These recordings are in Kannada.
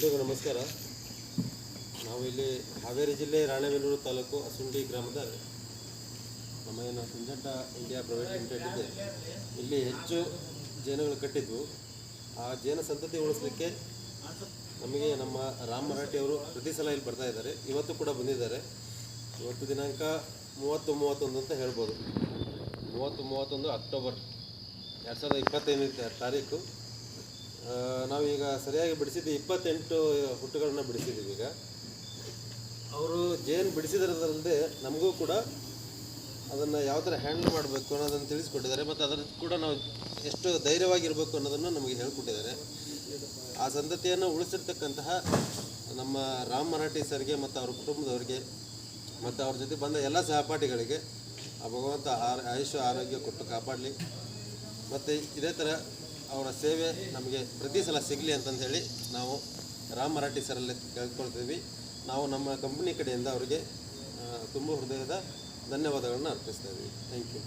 ಎಲ್ರಿಗೂ ನಮಸ್ಕಾರ. ನಾವು ಇಲ್ಲಿ ಹಾವೇರಿ ಜಿಲ್ಲೆ ರಾಣೆಬೆನ್ನೂರು ತಾಲೂಕು ಅಸುಂಡಿ ಗ್ರಾಮದ ನಮ್ಮ ಏನು ಸುಂಜಟ್ಟ ಇಂಡಿಯಾ ಪ್ರೈವೇಟ್ ಲಿಮಿಟೆಡ್ ಇದೆ. ಇಲ್ಲಿ ಹೆಚ್ಚು ಜೇನುಗಳು ಕಟ್ಟಿದ್ವು. ಆ ಜೇನ ಸಂತತಿ ಉಳಿಸ್ಲಿಕ್ಕೆ ನಮಗೆ ನಮ್ಮ ರಾಮ್ ಮರಾಠಿ ಅವರು ಪ್ರತಿ ಸಲ ಇಲ್ಲಿ ಬರ್ತಾ ಇದ್ದಾರೆ. ಇವತ್ತು ಕೂಡ ಬಂದಿದ್ದಾರೆ. ಇವತ್ತು ದಿನಾಂಕ ಮೂವತ್ತು ಮೂವತ್ತೊಂದು ಅಂತ ಹೇಳ್ಬೋದು. ಮೂವತ್ತು ಮೂವತ್ತೊಂದು ಅಕ್ಟೋಬರ್ ಎರಡು ಸಾವಿರದ ಇಪ್ಪತ್ತೈದನೇ ತಾರೀಕು. ನಾವೀಗ ಸರಿಯಾಗಿ ಬಿಡಿಸಿದ್ದು ಇಪ್ಪತ್ತೆಂಟು ಹುಟ್ಟುಗಳನ್ನ ಬಿಡಿಸಿದ್ದೀವಿ ಈಗ. ಅವರು ಜೇನು ಬಿಡಿಸಿದ್ರದಲ್ಲದೆ ನಮಗೂ ಕೂಡ ಅದನ್ನು ಯಾವ ಥರ ಹ್ಯಾಂಡಲ್ ಮಾಡಬೇಕು ಅನ್ನೋದನ್ನು ತಿಳಿಸ್ಕೊಟ್ಟಿದ್ದಾರೆ. ಮತ್ತು ಅದರ ಕೂಡ ನಾವು ಎಷ್ಟು ಧೈರ್ಯವಾಗಿರಬೇಕು ಅನ್ನೋದನ್ನು ನಮಗೆ ಹೇಳ್ಕೊಟ್ಟಿದ್ದಾರೆ. ಆ ಸಂತತಿಯನ್ನು ಉಳಿಸಿರ್ತಕ್ಕಂತಹ ನಮ್ಮ ರಾಮ್ ಮರಾಠಿ ಸರ್ಗೆ ಮತ್ತು ಅವ್ರ ಕುಟುಂಬದವರಿಗೆ ಮತ್ತು ಅವ್ರ ಜೊತೆ ಬಂದ ಎಲ್ಲ ಸಹಪಾಠಿಗಳಿಗೆ ಆ ಭಗವಂತ ಆರ, ಆಯುಷ್ಯ, ಆರೋಗ್ಯ ಕೊಟ್ಟು ಕಾಪಾಡಲಿ. ಮತ್ತು ಇದೇ ಥರ ಅವರ ಸೇವೆ ನಮಗೆ ಪ್ರತಿ ಸಲ ಸಿಗಲಿ ಅಂತಂದು ಹೇಳಿ ನಾವು ರಾಮ್ ಮರಾಠಿ ಸರಲ್ಲಿ ಕೇಳ್ಕೊಳ್ತೀವಿ. ನಾವು ನಮ್ಮ ಕಂಪ್ನಿ ಕಡೆಯಿಂದ ಅವರಿಗೆ ತುಂಬ ಹೃದಯದ ಧನ್ಯವಾದಗಳನ್ನು ಅರ್ಪಿಸ್ತಾ ಇದ್ದೀವಿ ಥ್ಯಾಂಕ್ ಯು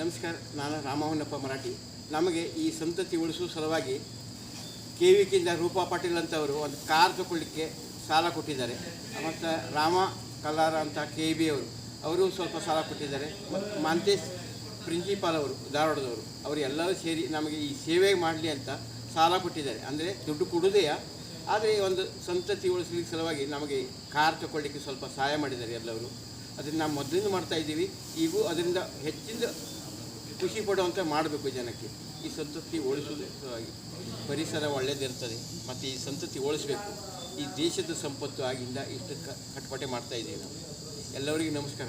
ನಮಸ್ಕಾರ, ನಾನು ರಾಮವನ್ನಪ್ಪ ಮರಾಠಿ. ನಮಗೆ ಈ ಸಂತತಿ ಉಳಿಸುವ ಸಲುವಾಗಿ ಕೆ ವಿ ಕೆಯಿಂದ ರೂಪಾ ಪಾಟೀಲ್ ಅಂತವರು ಒಂದು ಕಾರ್ ತಗೊಳ್ಳಿಕ್ಕೆ ಸಾಲ ಕೊಟ್ಟಿದ್ದಾರೆ. ಮತ್ತು ರಾಮ ಕಲ್ಲಾರ ಅಂತ ಕೆ ಬಿ ಅವರು ಅವರು ಸ್ವಲ್ಪ ಸಾಲ ಕೊಟ್ಟಿದ್ದಾರೆ. ಮತ್ತು ಮಾಂತೇಶ್ ಪ್ರಿನ್ಸಿಪಾಲ್ ಅವರು, ಧಾರವಾಡದವರು, ಅವರು ಎಲ್ಲರೂ ಸೇರಿ ನಮಗೆ ಈ ಸೇವೆ ಮಾಡಲಿ ಅಂತ ಸಾಲ ಕೊಟ್ಟಿದ್ದಾರೆ. ಅಂದರೆ ದುಡ್ಡು ಕೊಡೋದೆಯ ಆದರೆ ಒಂದು ಸಂತತಿ ಉಳಿಸಲಿಕ್ಕೆ ಸಲುವಾಗಿ ನಮಗೆ ಕಾರ್ ತಗೊಳ್ಳಿಕ್ಕೆ ಸ್ವಲ್ಪ ಸಹಾಯ ಮಾಡಿದ್ದಾರೆ ಎಲ್ಲವರು ಅದನ್ನು ನಾವು ಮೊದಲಿಂದ ಮಾಡ್ತಾ ಇದ್ದೀವಿ. ಈಗೂ ಅದರಿಂದ ಹೆಚ್ಚಿಂದ ಖುಷಿ ಪಡುವಂಥ ಮಾಡಬೇಕು ಜನಕ್ಕೆ. ಈ ಸಂತತಿ ಉಳಿಸೋದು ಪರಿಸರ ಒಳ್ಳೆಯದಿರ್ತದೆ ಮತ್ತು ಈ ಸಂತತಿ ಉಳಿಸ್ಬೇಕು. ಈ ದೇಶದ ಸಂಪತ್ತು ಆಗಿಂದ ಇಷ್ಟು ಕಟ್ಪಟೆ ಮಾಡ್ತಾ ಇದ್ದೀವಿ ನಾವು. ಎಲ್ಲರಿಗೂ ನಮಸ್ಕಾರ.